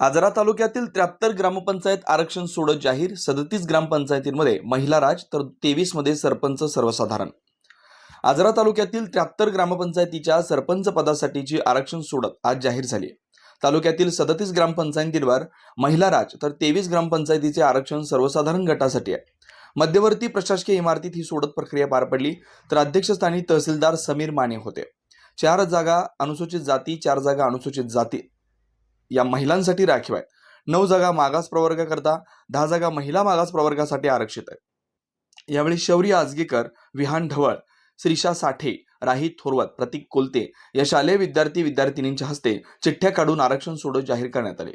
आजरा तालुक्यातील त्र्याहत्तर ग्रामपंचायत आरक्षण सोडत जाहीर सदतीस ग्रामपंचायतींमध्ये महिला राज तर तेवीसमध्ये सरपंच सर्वसाधारण. आजरा तालुक्यातील त्र्याहत्तर ग्रामपंचायतीच्या सरपंच पदासाठीची आरक्षण सोडत आज जाहीर झाली. तालुक्यातील सदतीस ग्रामपंचायतींवर महिला राज तर तेवीस ग्रामपंचायतीचे आरक्षण सर्वसाधारण गटासाठी आहे. मध्यवर्ती प्रशासकीय इमारतीत ही सोडत प्रक्रिया पार पडली तर अध्यक्षस्थानी तहसीलदार समीर माने होते. चार जागा अनुसूचित जाती चार जागा अनुसूचित जाती. या महिलांसाठी राखीव आहेत. नऊ जागा मागास प्रवर्गाकरता दहा जागा महिला मागास प्रवर्गासाठी आरक्षित आहेत. यावेळी शौर्य आजगेकर विहान ढवळ श्रीषा साठे राही थोरवत प्रतीक कोलते या शालेय विद्यार्थी विद्यार्थिनींच्या हस्ते चिठ्ठ्या काढून आरक्षण सोडत जाहीर करण्यात आले.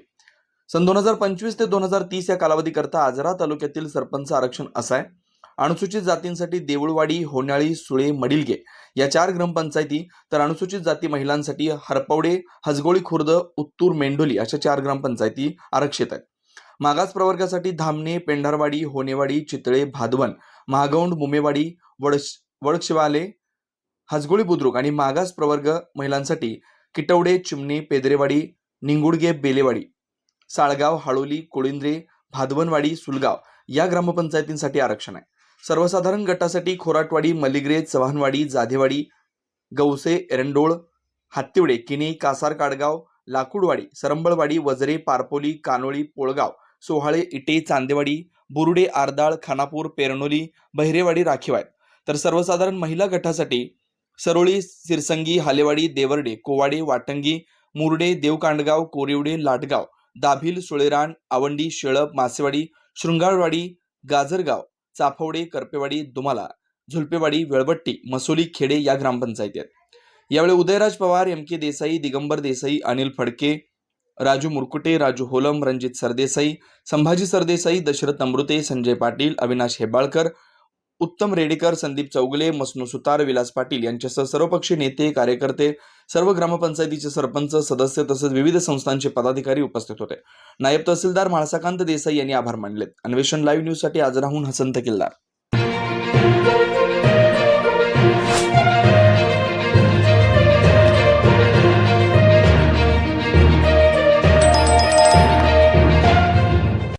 सन दोन हजार पंचवीस ते दोन हजार तीस या कालावधीकरता आजरा तालुक्यातील सरपंच आरक्षण असं आहे. अनुसूचित जातींसाठी देऊळवाडी होण्याळी सुळे मडिलगे या चार ग्रामपंचायती तर अनुसूचित जाती महिलांसाठी हरपवडे हजगोळी खुर्द उत्तूर मेंढोली अशा चार ग्रामपंचायती आरक्षित आहेत. मागास प्रवर्गासाठी धामणे पेंढारवाडी होनेवाडी चितळे भादवन महागौंड मुमेवाडी वडश वडशिवाले हजगोळी बुद्रुक आणि मागास प्रवर्ग महिलांसाठी किटवडे चिमणे पेदरेवाडी निंगुडगे बेलेवाडी साळगाव हाळोली कोळिंद्रे भादवनवाडी सुलगाव या ग्रामपंचायतींसाठी आरक्षण आहे. सर्वसाधारण गटासाठी खोराटवाडी मलिग्रे चव्हाणवाडी जाधेवाडी गौसे एरंडोळ हात्तिवडे किने कासार काडगाव लाकूडवाडी सरंबळवाडी वजरे पारपोली कानोळी पोळगाव सोहाळे इटे चांदेवाडी बुरुडे आरदाळ खानापूर पेरणोली बहिरेवाडी राखीव आहेत तर सर्वसाधारण महिला गटासाठी सरोळी सिरसंगी हालेवाडी देवर्डे कोवाडे वाटंगी मुरडे देवकांडगाव कोरिवडे लाटगाव दाभिल सुळेरान आवंडी शेळप मासेवाडी शृंगाळवाडी गाजरगाव चाफवडे करपेवाडी दुमाला झुलपेवाडी वेळबट्टी मसोली खेडे या ग्रामपंचायती आहेत. यावेळी उदयराज पवार एम के देसाई दिगंबर देसाई अनिल फडके राजू मुरकुटे राजू होलम रणजित सरदेसाई संभाजी सरदेसाई दशरथ अमृते संजय पाटील अविनाश हेबाळकर उत्तम रेडेकर संदीप चौगले मसनू सुतार विलास पाटील यांच्यासह सर्वपक्षीय नेते कार्यकर्ते सर्व ग्रामपंचायतीचे सरपंच सदस्य तसेच विविध संस्थांचे पदाधिकारी उपस्थित होते. नायब तहसीलदार म्हाळसाकांत देसाई यांनी आभार मानलेत. अन्वेषण लाईव्ह न्यूजसाठी आजराहून हसंत किल्लार.